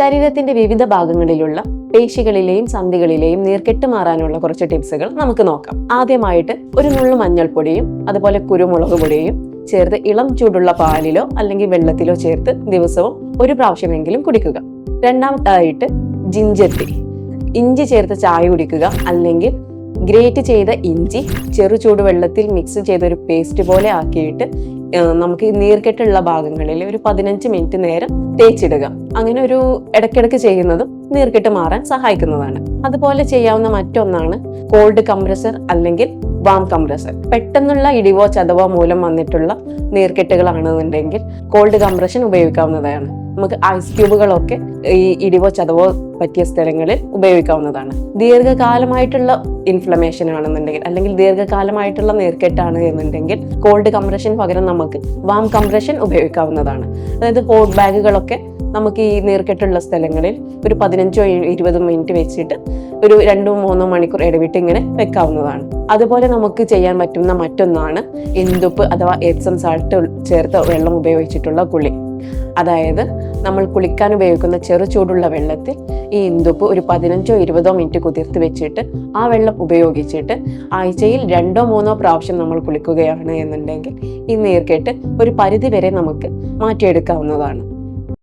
ശരീരത്തിന്റെ വിവിധ ഭാഗങ്ങളിലുള്ള പേശികളിലെയും സന്ധികളിലെയും നീർക്കെട്ട് മാറാനുള്ള കുറച്ച് ടിപ്സുകൾ നമുക്ക് നോക്കാം. ആദ്യമായിട്ട് ഒരു നുള്ളു മഞ്ഞൾപ്പൊടിയും അതുപോലെ കുരുമുളക് പൊടിയും ചേർത്ത് ഇളം ചൂടുള്ള പാലിലോ അല്ലെങ്കിൽ വെള്ളത്തിലോ ചേർത്ത് ദിവസവും ഒരു പ്രാവശ്യമെങ്കിലും കുടിക്കുക. രണ്ടാമതായിട്ട് ജിഞ്ചർ ടീ. ഇഞ്ചി ചേർത്ത് ചായ കുടിക്കുക അല്ലെങ്കിൽ ഗ്രേറ്റ് ചെയ്ത ഇഞ്ചി ചെറു ചൂട് വെള്ളത്തിൽ മിക്സ് ചെയ്ത ഒരു പേസ്റ്റ് പോലെ ആക്കിയിട്ട് നമുക്ക് ഈ നീർക്കെട്ടുള്ള ഭാഗങ്ങളിൽ ഒരു പതിനഞ്ച് മിനിറ്റ് നേരം തേച്ചിടുക. അങ്ങനെ ഒരു ഇടയ്ക്കിടയ്ക്ക് ചെയ്യുന്നതും നീർക്കെട്ട് മാറാൻ സഹായിക്കുന്നതാണ്. അതുപോലെ ചെയ്യാവുന്ന മറ്റൊന്നാണ് കോൾഡ് കംപ്രസർ അല്ലെങ്കിൽ വാം കംപ്രസർ പെട്ടെന്നുള്ള ഇടിവോ ചതവോ മൂലം വന്നിട്ടുള്ള നീർക്കെട്ടുകളാണെന്നുണ്ടെങ്കിൽ കോൾഡ് കംപ്രഷൻ ഉപയോഗിക്കാവുന്നതാണ്. നമുക്ക് ഐസ് ക്യൂബുകളൊക്കെ ഈ ഇടിവോ ചതവോ പറ്റിയ സ്ഥലങ്ങളിൽ ഉപയോഗിക്കാവുന്നതാണ്. ദീർഘകാലമായിട്ടുള്ള ഇൻഫ്ലമേഷൻ ആണെന്നുണ്ടെങ്കിൽ അല്ലെങ്കിൽ ദീർഘകാലമായിട്ടുള്ള നീർക്കെട്ടാണ് എന്നുണ്ടെങ്കിൽ കോൾഡ് കംപ്രഷൻ പകരം നമുക്ക് വാം കംപ്രഷൻ ഉപയോഗിക്കാവുന്നതാണ്. അതായത് ഹോട്ട് ബാഗുകളൊക്കെ നമുക്ക് ഈ നീർക്കെട്ടുള്ള സ്ഥലങ്ങളിൽ ഒരു പതിനഞ്ചോ ഇരുപതോ മിനിറ്റ് വെച്ചിട്ട് ഒരു രണ്ടോ മൂന്നോ മണിക്കൂർ ഇടവിട്ട് ഇങ്ങനെ വെക്കാവുന്നതാണ്. അതുപോലെ നമുക്ക് ചെയ്യാൻ പറ്റുന്ന മറ്റൊന്നാണ് ഇന്ദുപ്പ് അഥവാ എപ്സം സാൾട്ട് ചേർത്ത വെള്ളം ഉപയോഗിച്ചിട്ടുള്ള കുളി. അതായത് നമ്മൾ കുളിക്കാൻ ഉപയോഗിക്കുന്ന ചെറു ചൂടുള്ള വെള്ളത്തിൽ ഈ ഇന്ദുപ്പ് ഒരു പതിനഞ്ചോ ഇരുപതോ മിനിറ്റ് കുതിർത്ത് വെച്ചിട്ട് ആ വെള്ളം ഉപയോഗിച്ചിട്ട് ആഴ്ചയിൽ രണ്ടോ മൂന്നോ പ്രാവശ്യം നമ്മൾ കുളിക്കുകയാണ് എന്നുണ്ടെങ്കിൽ ഈ നീർക്കെട്ട് ഒരു പരിധി വരെ നമുക്ക് മാറ്റിയെടുക്കാവുന്നതാണ്.